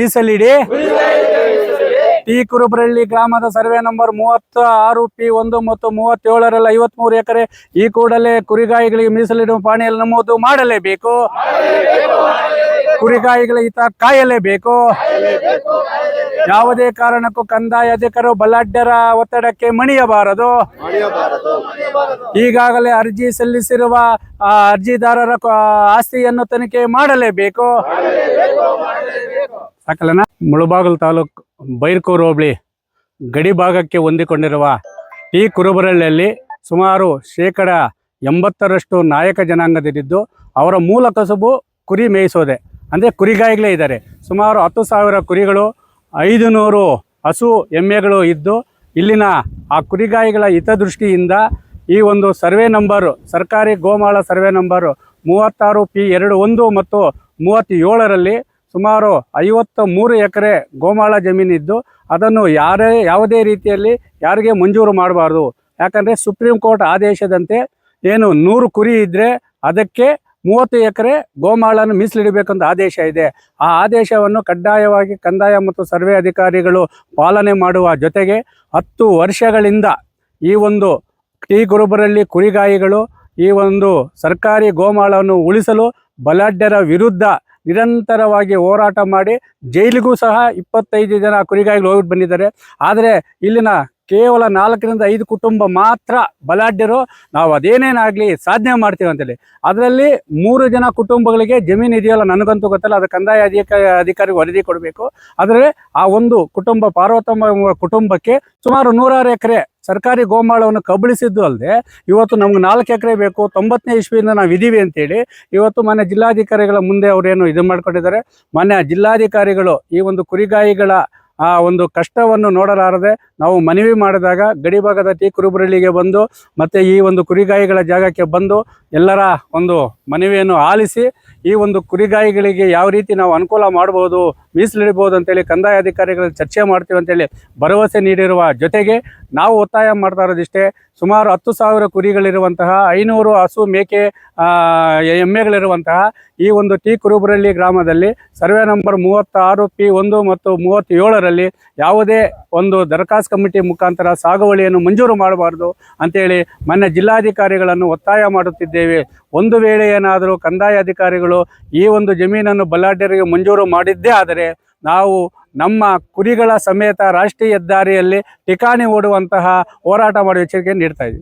ಮೀಸಲಿಡಿ T ಕುರುಬರಳ್ಳಿ ಗ್ರಾಮದ survey number ಮೂವತ್ತ ಆರು ಪಿ ಒಂದು ಮತ್ತು ಮೂವತ್ತೇಳರಲ್ಲಿ ಐವತ್ಮೂರು ಎಕರೆ ಈ ಕೂಡಲೇ ಕುರಿಗಾಯಿಗಳಿಗೆ ಮೀಸಲಿಡುವ ಪಾಣಿಯಲ್ಲಿ ನಮೂದು ಮಾಡಲೇಬೇಕು. ಕುರಿಗಾಯಿಗಳ ಹಿತ ಕಾಯಲೇಬೇಕು. ಯಾವುದೇ ಕಾರಣಕ್ಕೂ ಕಂದಾಯ ಅಧಿಕಾರಿಗಳು ಬಲಾಢ್ಯರ ಒತ್ತಡಕ್ಕೆ ಮಣಿಯಬಾರದು. ಈಗಾಗಲೇ ಅರ್ಜಿ ಸಲ್ಲಿಸಿರುವ ಅರ್ಜಿದಾರರ ಆಸ್ತಿಯನ್ನು ತನಿಖೆ ಮಾಡಲೇಬೇಕು. ಸಾಕಲ್ಲನ ಮುಳುಬಾಗಲ್ ತಾಲೂಕು ಬೈರ್ಕೂರು ಹೋಬಳಿ ಗಡಿ ಭಾಗಕ್ಕೆ ಹೊಂದಿಕೊಂಡಿರುವ ಈ ಕುರುಬರಳ್ಳಿಯಲ್ಲಿ ಸುಮಾರು ಶೇಕಡ ಎಂಬತ್ತರಷ್ಟು ನಾಯಕ ಜನಾಂಗದಲ್ಲಿದ್ದು, ಅವರ ಮೂಲ ಕಸುಬು ಕುರಿ ಮೇಯಿಸೋದೆ, ಅಂದರೆ ಕುರಿಗಾಯಿಗಳೇ ಇದ್ದಾರೆ. ಸುಮಾರು ಹತ್ತು ಸಾವಿರ ಕುರಿಗಳು ಐದು ನೂರು ಹಸು ಎಮ್ಮೆಗಳು ಇದ್ದು, ಇಲ್ಲಿನ ಆ ಕುರಿಗಾಯಿಗಳ ಹಿತದೃಷ್ಟಿಯಿಂದ ಈ ಒಂದು ಸರ್ವೆ ನಂಬರು, ಸರ್ಕಾರಿ ಗೋಮಾಳ ಸರ್ವೆ ನಂಬರು ಮೂವತ್ತಾರು ಪಿ ಎರಡು ಒಂದು ಮತ್ತು ಮೂವತ್ತೇಳರಲ್ಲಿ ಸುಮಾರು ಐವತ್ತ ಮೂರು ಎಕರೆ ಗೋಮಾಳ ಜಮೀನಿದ್ದು. ಅದನ್ನು ಯಾರೇ, ಯಾವುದೇ ರೀತಿಯಲ್ಲಿ ಯಾರಿಗೆ ಮಂಜೂರು ಮಾಡಬಾರ್ದು. ಯಾಕಂದರೆ ಸುಪ್ರೀಂ ಕೋರ್ಟ್ ಆದೇಶದಂತೆ ಏನು ನೂರು ಕುರಿ ಇದ್ದರೆ ಅದಕ್ಕೆ ಮೂವತ್ತು ಎಕರೆ ಗೋಮಾಳನ್ನು ಮೀಸಲಿಡಬೇಕಂತ ಆದೇಶ ಇದೆ. ಆ ಆದೇಶವನ್ನು ಕಡ್ಡಾಯವಾಗಿ ಕಂದಾಯ ಮತ್ತು ಸರ್ವೆ ಅಧಿಕಾರಿಗಳು ಪಾಲನೆ ಮಾಡುವ ಜೊತೆಗೆ ಹತ್ತು ವರ್ಷಗಳಿಂದ ಈ ಒಂದು ಟಿ ಗುರುಬರಲ್ಲಿ ಕುರಿಗಾಯಿಗಳು ಈ ಒಂದು ಸರ್ಕಾರಿ ಗೋಮಾಳವನ್ನು ಉಳಿಸಲು ಬಲಾಢ್ಯರ ವಿರುದ್ಧ ನಿರಂತರವಾಗಿ ಹೋರಾಟ ಮಾಡಿ ಜೈಲಿಗೂ ಸಹ ಇಪ್ಪತ್ತೈದು ಜನ ಕುರಿಗಾಯಿಗಳು ಹೋಗ್ಬಿಟ್ಟು ಬಂದಿದ್ದಾರೆ. ಆದರೆ ಇಲ್ಲಿನ ಕೇವಲ ನಾಲ್ಕರಿಂದ ಐದು ಕುಟುಂಬ ಮಾತ್ರ ಬಲಾಢ್ಯರು. ನಾವು ಅದೇನೇನಾಗಲಿ ಸಾಧನೆ ಮಾಡ್ತೀವಿ ಅಂತೇಳಿ. ಅದರಲ್ಲಿ ಮೂರು ಜನ ಕುಟುಂಬಗಳಿಗೆ ಜಮೀನು ಇದೆಯಲ್ಲ ನನಗಂತೂ ಗೊತ್ತಲ್ಲ, ಅದು ಕಂದಾಯ ಅಧಿಕಾರಿ ಅಧಿಕಾರಿಗೆ ವರದಿ ಕೊಡಬೇಕು. ಆದರೆ ಆ ಒಂದು ಕುಟುಂಬ ಪಾರ್ವತಮ್ಮ ಕುಟುಂಬಕ್ಕೆ ಸುಮಾರು ನೂರಾರು ಎಕರೆ ಸರ್ಕಾರಿ ಗೋಮಾಳವನ್ನು ಕಬಳಿಸಿದ್ದು ಅಲ್ಲದೆ ಇವತ್ತು ನಮ್ಗೆ ನಾಲ್ಕು ಎಕರೆ ಬೇಕು, ತೊಂಬತ್ತನೇ ಇಸ್ವಿಯಿಂದ ನಾವು ಇದ್ದೀವಿ ಅಂತೇಳಿ ಇವತ್ತು ಮಾನ್ಯ ಜಿಲ್ಲಾಧಿಕಾರಿಗಳ ಮುಂದೆ ಅವರೇನು ಇದು ಮಾಡ್ಕೊಂಡಿದ್ದಾರೆ. ಮಾನ್ಯ ಜಿಲ್ಲಾಧಿಕಾರಿಗಳು ಈ ಒಂದು ಕುರಿಗಾಯಿಗಳ ಆ ಒಂದು ಕಷ್ಟವನ್ನು ನೋಡಲಾರದೆ ನಾವು ಮನವಿ ಮಾಡಿದಾಗ ಗಡಿಭಾಗದ ಟಿ ಕುರುಬರಳ್ಳಿಗೆ ಬಂದು ಮತ್ತು ಈ ಒಂದು ಕುರಿಗಾಯಿಗಳ ಜಾಗಕ್ಕೆ ಬಂದು ಎಲ್ಲರ ಒಂದು ಮನವಿಯನ್ನು ಆಲಿಸಿ ಈ ಒಂದು ಕುರಿಗಾಯಿಗಳಿಗೆ ಯಾವ ರೀತಿ ನಾವು ಅನುಕೂಲ ಮಾಡ್ಬೋದು, ಮೀಸಲಿಡ್ಬೋದು ಅಂತೇಳಿ ಕಂದಾಯ ಅಧಿಕಾರಿಗಳ ಚರ್ಚೆ ಮಾಡ್ತೀವಿ ಅಂತೇಳಿ ಭರವಸೆ ನೀಡಿರುವ ಜೊತೆಗೆ ನಾವು ಒತ್ತಾಯ ಮಾಡ್ತಾ ಇರೋದಿಷ್ಟೇ. ಸುಮಾರು ಹತ್ತು ಸಾವಿರ ಕುರಿಗಳಿರುವಂತಹ, ಐನೂರು ಹಸು ಮೇಕೆ ಎಮ್ಮೆಗಳಿರುವಂತಹ ಈ ಒಂದು ಟಿ ಕುರುಬರಳ್ಳಿ ಗ್ರಾಮದಲ್ಲಿ ಸರ್ವೆ ನಂಬರ್ ಮೂವತ್ತಾರು ಪಿ ಒಂದು ಮತ್ತು ಮೂವತ್ತೇಳರಲ್ಲಿ ಯಾವುದೇ ಒಂದು ದರಖಾಸ್ತು ಕಮಿಟಿ ಮುಖಾಂತರ ಸಾಗುವಳಿಯನ್ನು ಮಂಜೂರು ಮಾಡಬಾರ್ದು ಅಂತೇಳಿ ಮೊನ್ನೆ ಜಿಲ್ಲಾಧಿಕಾರಿಗಳನ್ನು ಒತ್ತಾಯ ಮಾಡುತ್ತಿದ್ದೇವೆ. ಒಂದು ವೇಳೆ ಏನಾದರೂ ಕಂದಾಯ ಅಧಿಕಾರಿಗಳು ಈ ಒಂದು ಜಮೀನನ್ನು ಬಲ್ಲಾಢ್ಯರಿಗೆ ಮಂಜೂರು ಮಾಡಿದ್ದೇ ಆದರೆ ನಾವು ನಮ್ಮ ಕುರಿಗಳ ಸಮೇತ ರಾಷ್ಟ್ರೀಯ ಹೆದ್ದಾರಿಯಲ್ಲಿ ಠಿಕಾಣಿ ಓಡುವಂತಹ ಹೋರಾಟ ಮಾಡುವ ಎಚ್ಚರಿಕೆಯನ್ನು ನೀಡ್ತಾ ಇದ್ದೀವಿ.